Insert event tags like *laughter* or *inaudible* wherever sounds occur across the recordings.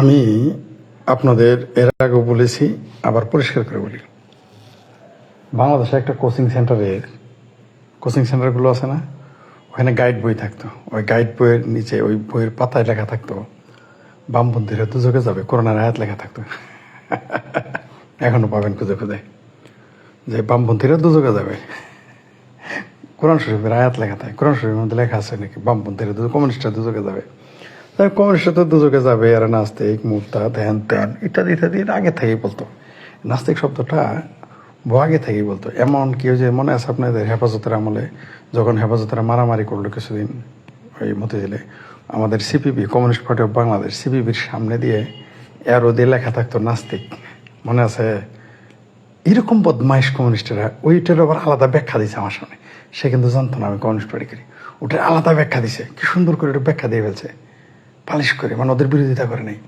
আমি আপনাদের এর আগেও বলেছি, আবার পরিষ্কার করে বলি। বাংলাদেশে একটা কোচিং সেন্টারের, কোচিং সেন্টারগুলো আছে না? ওখানে গাইড বই থাকতো। ওই গাইড বইয়ের নিচে ওই বইয়ের পাতায় লেখা থাকতো, বামপন্থীরা দুযোগে যাবে করোনার আয়াত লেখা থাকতো। এখনও পাবেন খুঁজে খুঁজে। যে বামপন্থীরা দুযোগে যাবে। কোরআন শরীফের আয়াত লেখা থাকে, কোরআন শরীফের মধ্যে লেখা আছে নাকি? বামপন্থীরা দুজন কমিউনিস্টরা দুযোগে যাবে। কমিউনিস্টরা তো দুযোগে যাবে আর নাস্তিক, মুক্তা, ধ্যান, ত্যান, ইত্যাদি ইত্যাদি আগে থেকেই বলতো। নাস্তিক শব্দটা আগে থেকেই বলতো। এমন কি যে মনে আছে আপনাদের হেফাজতের আমলে, যখন হেফাজতেরা মারামারি করল কিছুদিন ওই মতিঝিলে, আমাদের CPB, communist party of Bangladesh, সিপিবির সামনে দিয়ে এরও দিয়ে লেখা থাকতো, নাস্তিক। মনে আছে, এরকম বদমাইশ কমিউনিস্টেরা, ওইটার আবার আলাদা ব্যাখ্যা দিছে আমার সামনে। সে কিন্তু জানতো না আমি কমিউনিস্ট পার্টি করি। ওটার আলাদা ব্যাখ্যা দিছে। কি সুন্দর করে ওটা ব্যাখ্যা দিয়ে ফেলছে। পালিশ করে মানে ওদের বিরোধিতা করে নাই।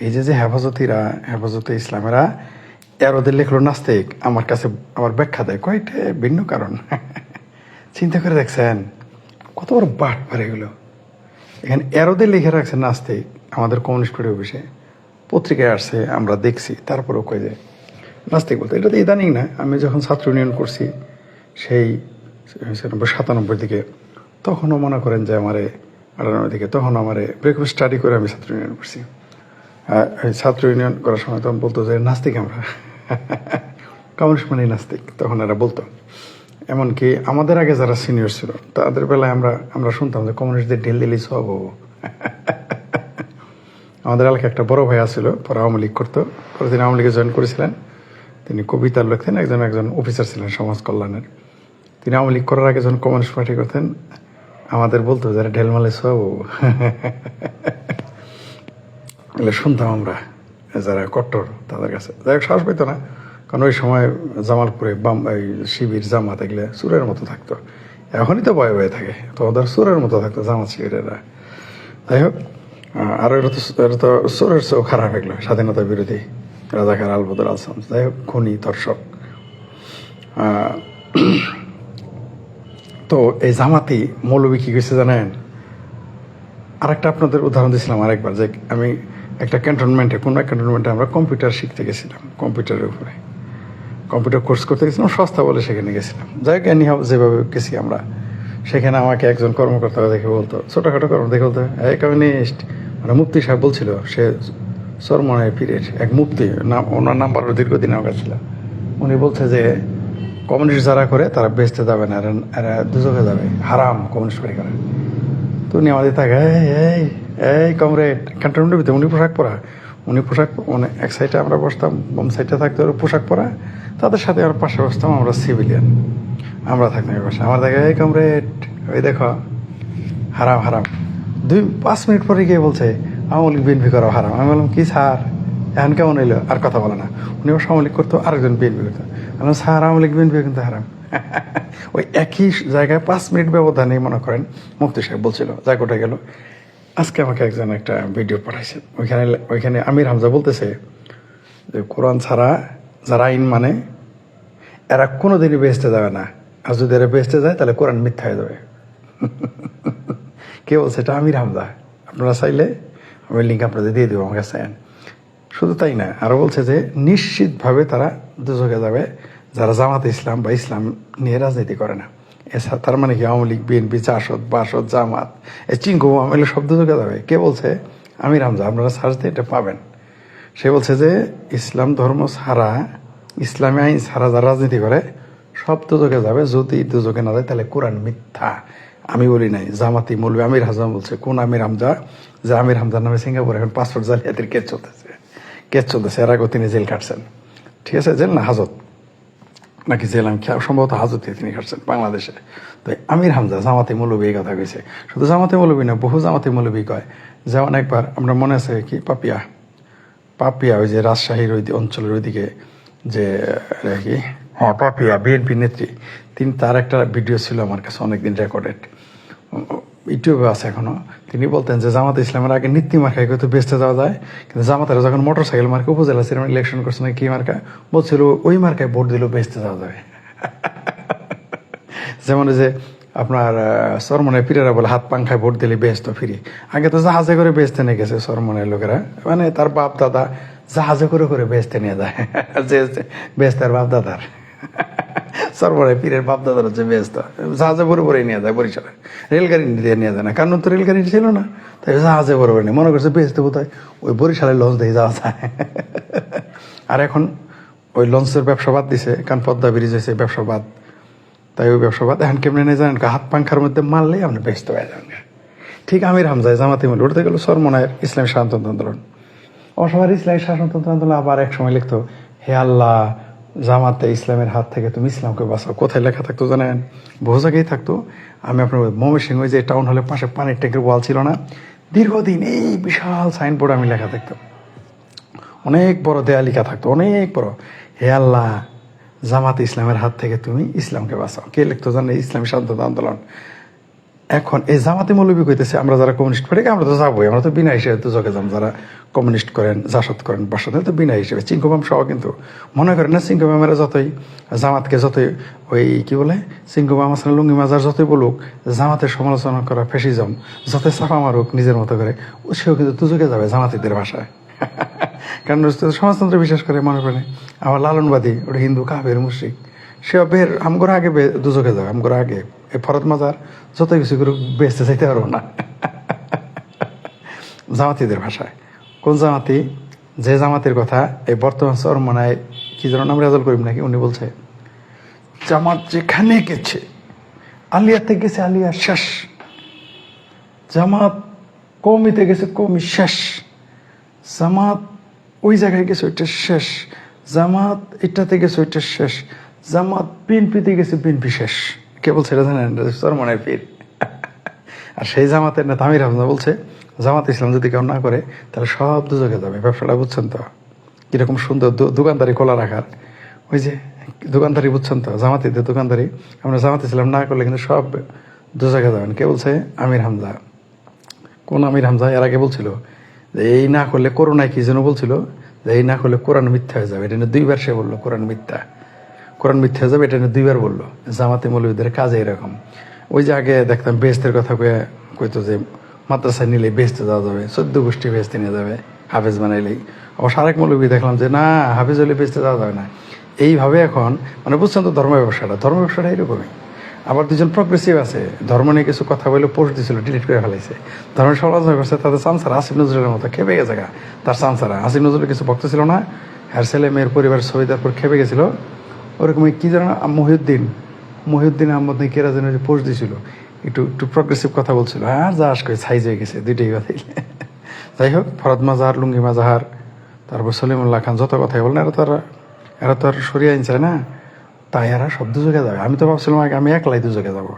এই যে যে হেফাজতিরা, হেফাজতে ইসলামেরা, এর ওদের লেখলো, নাস্তিক, আমার কাছে আবার ব্যাখ্যা দেয়। কয়টা ভিন্ন কারণ। *laughs* চিন্তা করে দেখছেন, কত বড় বাট পারে এগুলো। এখানে এরোদের লিখে রাখছে, নাস্তিক, আমাদের কমিউনিস্ট পার্টি অফিসে পত্রিকায় আসছে, আমরা দেখছি। তারপরেও কয়ে যায় নাস্তিক বলতে, এটা তো ইদানিং না। আমি যখন ছাত্র ইউনিয়ন করছি, সেই নব্বই সাতানব্বই দিকে তখনও মনে করেন যে আমারে আটানব্বই দিকে, তখন আমার ব্রেকফাস্ট স্টাডি করে আমি ছাত্র ইউনিয়ন করছি। ছাত্র ইউনিয়ন করার সময় তখন বলতো যে, নাস্তিক আমরা। *laughs* কমিউনিস্ট মানে নাস্তিক, তখন এরা বলতো। এমনকি আমাদের আগে যারা সিনিয়র ছিল, তাদের বেলায় আমরা আমরা শুনতাম যে কমিউনিস্টদের ঢেল দিলেই সব *laughs* আমাদের এলাকায় একটা বড় ভাই আছিল, পরে আওয়ামী লীগ করতো। পরে তিনি আওয়ামী লীগে জয়েন করেছিলেন। তিনি কবিতা লিখতেন, একজন একজন অফিসার ছিলেন সমাজ কল্যাণের। তিনি আওয়ামী লীগ করার আগে যখন কমিউনিস্ট পার্টি করতেন আমাদের বলতো যারা ঢেলমালে সব। এগুলো শুনতাম আমরা, যারা কট্টর তাদের কাছে। যাই সাহস পেতো না, কারণ ওই সময় জামালপুরে বাম, এই শিবির, জামাত এগুলো সুরের মতো থাকতো। এখনই তো ভয়ে ভয়ে থাকে, তো ওদের সুরের মতো থাকতো জামাত শিবিরেরা। যাই হোক আর এটা তো এটা তো সুরের চেয়েও খারাপ এগুলো, স্বাধীনতা বিরোধী, রাজাকার আলবদর আলসাম যাই হোক, খনি দর্শক তো এই জামাতি মৌলবী কি করেছে জানেন? আরেকটা আপনাদের উদাহরণ দিয়েছিলাম আরেকবার, যে আমি একটা ক্যান্টনমেন্টে, কোনো এক ক্যান্টনমেন্টে আমরা কম্পিউটার শিখতে গেছিলাম, কম্পিউটারের উপরে। কম্পিউটার কোর্স করতে গেছিলাম, সস্তা বলে সেখানে গেছিলাম। যাই হোক, anyhow, যেভাবে গেছি আমরা। সেখানে আমাকে একজন কর্মকর্তা দেখে বলতো, ছোটোখাটো কর্ম, দেখে বলতো, এই কমিউনিস্ট। মানে মুফতি সাহেব বলছিল, সে সরমনায় পীরের এক মুফতি, নাম, ওনার নাম্বার দীর্ঘদিন আমার ছিল। উনি বলছে যে কমিউনিস্ট যারা করে, তারা বেচতে যাবে না, এরা দুচোখে যাবে। হারাম কমিউনিস্ট করে করে তো উনি আমাদের থাকে এই এই কমরেড, ক্যান্টনমেন্টের ভিতরে উনি পোশাক পরা। উনি পোশাক মানে এক সাইডে আমরা বসতাম, বাম সাইডে থাকতো ওরা পোশাক পরা। তাদের সাথে আমরা পাশে বসতাম, আমরা সিভিলিয়ান। আমরা থাকতাম পাশে। আমার দেখে এই কমরেড, ওই দেখো, হারাম হারাম। দুই, পাঁচ মিনিট পরে গিয়ে বলছে, আওয়ামী লীগ, বিএনপি করা হারাম। আমি বললাম, কি স্যার? এখন কেমন হইল? আর কথা বলে না। উনি আওয়ামী লীগ করতো, আরেকজন বিএনপি করতো। বললাম, স্যার আওয়ামী লীগ কিন্তু হারাম। *laughs* ওই একই জায়গায় পাঁচ মিনিট ব্যবধানে মনে করেন মুফতি সাহেব বলছিল যা কোটা গেল। আজকে আমাকে একজন একটা ভিডিও পাঠাইছে ওইখানে ওইখানে আমির হামজা বলতেছে যে কোরআন ছাড়া যারা আইন মানে এরা কোনো দিনই বেহেস্তে যাবে না। আর যদি এরা বেহেস্তে যায় তাহলে কোরআন মিথ্যা হয়ে যাবে। *laughs* কে বলছে এটা আমির হামজা। আপনারা চাইলে আমি লিঙ্ক আপনাদের দিয়ে দেবো আমার কাছে শুধু তাই না আরও বলছে যে নিশ্চিতভাবে তারা দুচকে যাবে, যারা জামাত ইসলাম বা ইসলাম নিয়ে রাজনীতি করে না। এছাড়া তার মানে কি আওয়ামী লীগ, বিএনপি চাষদ বাসদ, জামাত, এ চিঙ্কু এগুলো সব দুচকে যাবে। কে বলছে? আমির হামজা, আপনারা সার্চ দিয়ে এটা পাবেন। সে বলছে যে, ইসলাম ধর্ম ছাড়া, ইসলামী আইন ছাড়া যারা রাজনীতি করে, সব দুজকে যাবে। যদি দুজকে না যায়, তাহলে কোরআন মিথ্যা। আমি বলি নাই, জামাতি মৌলবী আমির হাজাম বলছে, কোন আমির হামজা? যে আমির হামজার নামে সিঙ্গাপুরে এখন পাসপোর্ট জালিয়াতির কেস চলতেছে। কেস চলতেছে, এর আগেও তিনি জেল কাটছেন ঠিক আছে, জেল না, হাজত। নাকি জেল, আমি খেয়াল সম্ভবত হাজতে তিনি কাটছেন বাংলাদেশে। তো আমির হামজা, জামাতে মৌলবী, এই কথা কইছে। শুধু জামাতে মৌলবী না, বহু জামাতে মৌলবী কয়। যেমন একবার আমরা মনে আছে কি, পাপিয়া। পাপিয়া, ওই যে রাজশাহীর ওই অঞ্চলের ওইদিকে যে কি? হ্যাঁ পাপিয়া, বিএনপি নেত্রী। তিনি তার একটা ভিডিও ছিল আমার কাছে অনেকদিন রেকর্ডেড। ইউটিউবে আছে এখনও। তিনি বলতেন যে, জামাত ইসলামের আগে নীতি মার্কায় কিন্তু বেচতে যাওয়া যায়। কিন্তু জামাতেরা যখন মোটর সাইকেল মার্কা, উপজেলা চেয়ারম্যান ইলেকশন করছে না কি মার্কা, বলছিল ওই মার্কায় ভোট দিলেও বেচতে যাওয়া যাবে। *laughs* যেমন যে আপনার সরমনে পীরেরা বলে, হাত পাংখায় ভোট দিলে বেহেস্ত ফিরি। আগে তো জাহাজে করে বেহেস্তে নিয়ে গেছে সরমনের লোকেরা। মানে তার বাপ দাদা জাহাজে করে করে বেহেস্তে নিয়ে যায়। *laughs* যে বেহেস্তার বাপ দাদার *laughs* সরবরে পীরের বাপ দাদার হচ্ছে বেহেস্ত জাহাজে বড় বড় নিয়ে যায় বরিশালে। রেলগাড়ি দিয়ে নিয়ে যায় না, কারণ তো রেলগাড়ি ছিল না। তাই জাহাজে বড় বড় নিয়ে মনে করছে বেহেস্তে বোধহয় ওই বরিশালের লঞ্চ দিয়ে যাওয়া যায়। আর এখন ওই লঞ্চের ব্যবসা বাদ দিছে, কারণ পদ্মা ব্রিজ হয়েছে ব্যবসা বাদ। তাই ওই ব্যবসা বাদ। এখন কেমনে নেই জানেন হাত পাংখার মধ্যে মারলেই আপনি ব্যস্ত হয়ে যান ঠিক আমির হামজায় জামাতে মিল উঠতে গেল সরমনায়ের ইসলামী শাসনতন্ত্র। আন্দোলন অসবার ইসলামী শাসনতন্ত্র আন্দোলন আবার এক সময় লিখতো, হে আল্লাহ জামাতে ইসলামের হাত থেকে তুমি ইসলামকে বাঁচাও। কোথায় লেখা থাকতো জানেন? বহু জায়গায় থাকতো। আমি আপনার ময়মনসিংহ যে টাউন হলের পাশে পানির ট্যাঙ্কের ওয়াল ছিল না? দীর্ঘদিন এই বিশাল সাইনবোর্ড আমি লেখা দেখতাম অনেক বড় দেয়ালিকা থাকতো, অনেক বড়। হে আল্লাহ, জামাত ইসলামের হাত থেকে তুমি ইসলামকে বাঁচাও। কে লিখতো জানে ইসলামী স্বাধীনতা আন্দোলন। এখন এই জামাতে মৌলবী কইতেছে, আমরা যারা কমিউনিস্ট করি আমরা তো যাবোই, আমরা তো বিনা হিসেবে তো জগে যাম, যারা কমিউনিস্ট করেন, জাসদ করেন, বাসদ তো বিনা হিসেবে। চিঙ্কুমাম সহ কিন্তু মনে করেন না চিঙ্কুমামেরা যতই জামাতকে যতই ওই কি বলে চিঙ্কুমাম আসলে লুঙ্গি মাজার যতই বলুক, জামাতের সমালোচনা করা ফেসিজম, যতই চাপা মারুক নিজের মতো করে সেও কিন্তু দুজকে যাবে জামাতিদের ভাষায় *laughs* কারণ সমাজতন্ত্র বিশ্বাস করে, মনে করেন আবার লালনবাদী, ওটা হিন্দু কাবের মুশ্রিক সে বের, আমগর আগে দুজকে যাবে, আমগর আগে। এই ফরত মাজার যত কিছু করে বেচতে চাইতে পারব না। জামাতিদের ভাষায়। কোন জামাতি? যে জামাতের কথা এই বর্তমান চরমনায় কি যেন নাম রেজল করিম নাকি উনি বলছে, জামাত যেখানে গেছে, আলিয়াতে গেছে আলিয়া শেষ। জামাত কমিতে গেছে কমি শেষ। জামাত ওই জায়গায় গেছে ওইটা শেষ। জামাত এটাতে গেছে ওইটা শেষ। জামাত বিএনপিতে গেছে বিএনপি শেষ। কে বলছে এটা জানেন সরমনের পীর আর সেই জামাতের নেতা আমির হামজা বলছে, জামাত ইসলাম যদি কেউ না করে, তাহলে সব দুজকে যাবে ব্যবসাটা বুঝছেন তো? কীরকম সুন্দর দোকানদারি খোলা রাখার। ওই যে, দোকানদারি বুঝছেন তো? জামাতিদের দোকানদারি। আমরা জামাত ইসলাম না করলে কিন্তু সব দুজকে যাবেন কে বলছে? আমির হামজা। কোন আমির হামজা এর আগে বলছিল যে, এই না করলে করোনায় কি যেন বলছিল? যে, এই না করলে কোরআন মিথ্যা হয়ে যাবে। এটা দুইবার সে বলল, কোরআন মিথ্যা। কোরআন মিথ্যা যাবে, এটা দুইবার বলল। জামাতে মৌলবীদের কাজে এরকম ওই যে আগে দেখতাম বেস্তের কথা কয়ে কইতো যে, মাদ্রাসায় নিলে বেস্তে যাওয়া যাবে, চোদ্দ গোষ্ঠী বেস্তে নিয়ে যাবে, হাফেজ বানাইলেই। অবশ্য আরেক মৌলবী দেখলাম যে, না, হাফেজ হলে বেস্তে যাওয়া যাবে না। এইভাবে এখন মানে বুঝছেন তো ধর্ম ব্যবসাটা? ধর্ম ব্যবসাটা এরকমই আবার দুজন প্রগ্রেসিভ আছে, ধর্ম নিয়ে কিছু কথা বলে পোস্ট দিছিল ডিলিট করে ফেলাইছে। ধর্ম সমালোচনা করছে তাদের চান্সারা আসিফ নজরুলের মতো খেপে গেছে গা, তার চান্সারা আসিফ নজরুলের কিছু ভক্ত ছিল না আর ছেলে, মেয়ের পরিবার ছবি তারপর খেপে গেছিল। ওরকম কি জানো মহিউদ্দিন মহিউদ্দিন আহমদ নাকি কেরা যেন পোস্ট দিছিল। একটু একটু প্রগ্রেসিভ কথা বলছিল। হ্যাঁ যা আস করে সাইজ হয়ে গেছে, দুইটাই কথাই যাই হোক, ফরদ মাজাহার, লুঙ্গি মাজাহার, তারপর সলিমুল্লাহ খান, যত কথাই বলেন, এরা তো আর, এরা তো আর সরিয়ে আনছে, না? তাই এরা সব দুযোগে যাবে। আমি তো ভাবছিলাম আগে আমি একলাই দুযোগে যাব।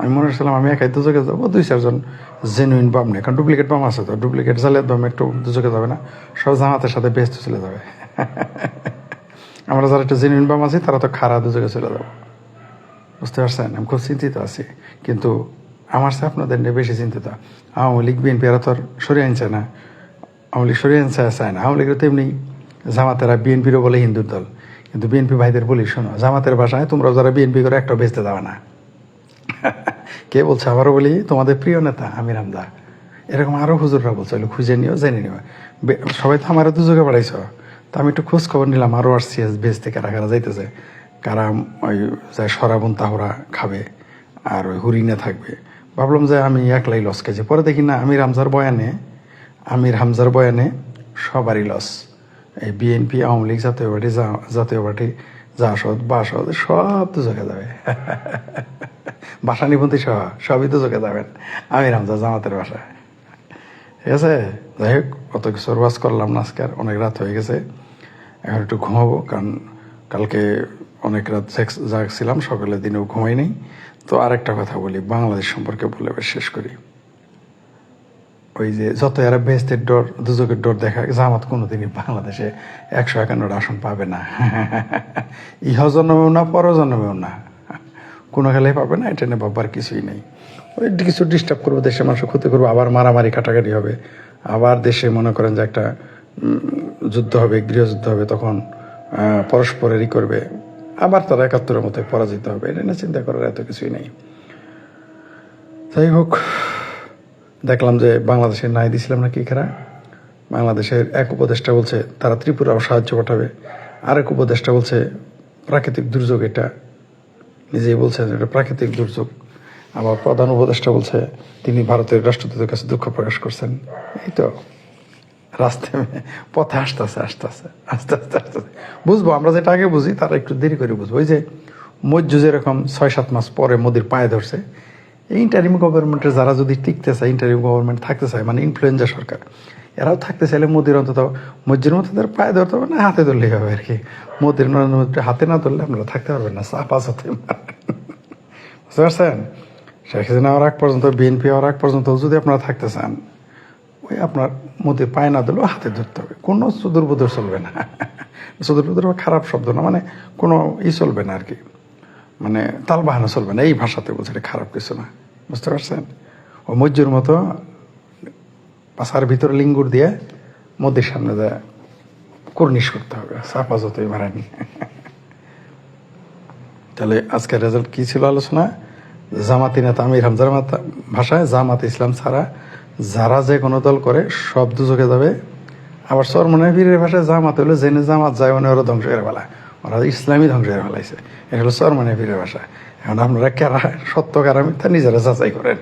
আমি মনে করছিলাম আমি একাই দুযোগে যাব, দুই চারজন জেনুইন বাম নেই। কারণ ডুপ্লিকেট বাম আছে তো। ডুপ্লিকেট জালিয়াত বাম একটু দুযোগে যাবে না। সব জামাতের সাথে ব্যস্ত চলে যাবে। আমরা যারা একটু জেনুইন বাম আছি, তারা তো খারাপ দুযোগে চলে যাব। বুঝতে পারছেন? আমি খুব চিন্তিত আছি। কিন্তু আমার সাথে আপনাদের নিয়ে বেশি চিন্তিত। আওয়ামী লীগ, বিএনপি, এরা তো আর সরিয়ে আনছে না। আওয়ামী লীগ সরিয়ে আনছে, চায় না। আওয়ামী লীগের তেমনি জামাতেরা বিএনপিরও বলে হিন্দুর দল। কিন্তু বিএনপি ভাইদের বলি, শোনো, জামাতের ভাষায় তোমরা যারা বিএনপি করে একটা বেচতে যাবে না। *laughs* কে বলছে? আবারও বলি, তোমাদের প্রিয় নেতা আমির হামদা। এরকম আরও হুজুররা বলছে খুঁজে নিও, জেনে নিও। সবাই তো আমার দুযোগে বাড়াইছ। তা আমি একটু খোঁজ খবর নিলাম, আরও আর সিএস বেচ থেকে কারা কারা যাইতেছে। কারা ওই যায় সরাবন তাহরা খাবে আর ওই হরিণে থাকবে। ভাবলাম যে আমি একলাই লস খেয়েছি। পরে দেখি না, আমির হামজার বয়ানে, আমির হামজার বয়ানে সবারই লস এই বিএনপি আওয়ামী লীগ জাতীয় পার্টি জাতীয় পার্টি, জাসদ, বাসদ, সব তো চোখে যাবে। *laughs* বাসা নিবন্ধী সহ, সবই তো চোখে যাবেন। আমির হামজা জামাতের বাসা। ঠিক আছে? যাই হোক, অত কিছু ওয়াজ করলাম না আজকে অনেক রাত হয়ে গেছে। এখন একটু ঘুমাবো, কারণ কালকে অনেক রাত জেগ- জাগছিলাম, সকালের দিনেও ঘুমাই নেই তো আরেকটা কথা বলি, বাংলাদেশ সম্পর্কে বলে শেষ করি। ওই যে যত এরা বেস্তের ডর, দুজকের ডর দেখা জামাত কোনোদিনই বাংলাদেশে একশো একান্নটা আসন পাবে না। *laughs* ইহ জন্মেও না পর জন্মেও না। কোনো খেলায় পাবে না, এটা নিয়ে ভাববার কিছুই নেই। ওই কিছু ডিস্টার্ব করব, দেশের মানুষের ক্ষতি করব, আবার মারামারি, কাটাকাটি হবে। আবার দেশে মনে করেন যে একটা যুদ্ধ হবে, গৃহযুদ্ধ হবে, তখন পরস্পরেরই করবে। আবার তারা একাত্তরের মতো পরাজিত হবে। এটা নিয়ে চিন্তা করার এত কিছুই নেই। যাই হোক, দেখলাম যে বাংলাদেশের নাই দিছিলাম না কি খেরা বাংলাদেশের এক উপদেষ্টা বলছে, তারা ত্রিপুরাও সাহায্য পাঠাবে। আরেক উপদেষ্টা বলছে, প্রাকৃতিক দুর্যোগ এটা। নিজেই বলছেন এটা প্রাকৃতিক দুর্যোগ। আবার প্রধান উপদেষ্টা বলছে, তিনি ভারতের রাষ্ট্রদূতের কাছে দুঃখ প্রকাশ করছেন। এই তো। রাস্তায় পথে আসতেছে আসতেছে আস্তে আস্তে আসতেছে বুঝব, আমরা যেটা আগে বুঝি, তারা একটু দেরি করে বুঝব। ওই যে মজ্জু যেরকম ছয় সাত মাস পরে মোদির পায়ে ধরছে, এই ইন্টারিম গভর্নমেন্টের যারা যদি টিকতে চায় ইন্টারিম গভর্নমেন্ট থাকতে চায় মানে ইনফ্লুয়েঞ্জা সরকার, এরাও থাকতে চাইলে মোদির অন্তত মসজিদের মতো তাদের পায়ে ধরতে হবে না, হাতে ধরলেই হবে আর কি। মোদির নরেন্দ্র হাতে না ধরলে আপনারা থাকতে পারবেন না, চাপা সাথে বুঝতে পারছেন? শেখ হাসিনা হওয়ার আগ পর্যন্ত, বিএনপি হওয়ার আগ পর্যন্ত যদি আপনারা থাকতে চান ওই আপনার মধ্যে পায়ে না দিলেও হাতে ধরতে হবে। কোনো সুদূরবুদর চলবে না। সুদূরবুদর খারাপ শব্দ না মানে কোনো ই চলবে না আর কি মানে তাল বাহানা চলবে না, এই ভাষাতে বলছে খারাপ কিছু না। বুঝতে পারছেন? ও মজ্জুর মতো পাশার ভিতরে লিঙ্গুর দিয়ে মোদির সামনে দেয় কর্নিশ করতে হবে, চাপা যতই মারানি। তাহলে আজকের রেজাল্ট কি ছিল আলোচনা? জামাতি নেতা আমির হামজার ভাষায় জামাত ইসলাম ছাড়া যারা যে কোনো দল করে, সব দুচোখে যাবে। আবার সরমনে বীরের ভাষায় জামাত হলে জেনে জামাত যায় মানে ওরা ধ্বংস করে ফেলা ওরা ইসলামী ধ্বংস করে ফেলাইছে। এটা হলো সরমনে বীরের ভাষা। এখন আপনারা কারা, সত্য কারা মিথ্যা নিজেরা যাচাই করেন।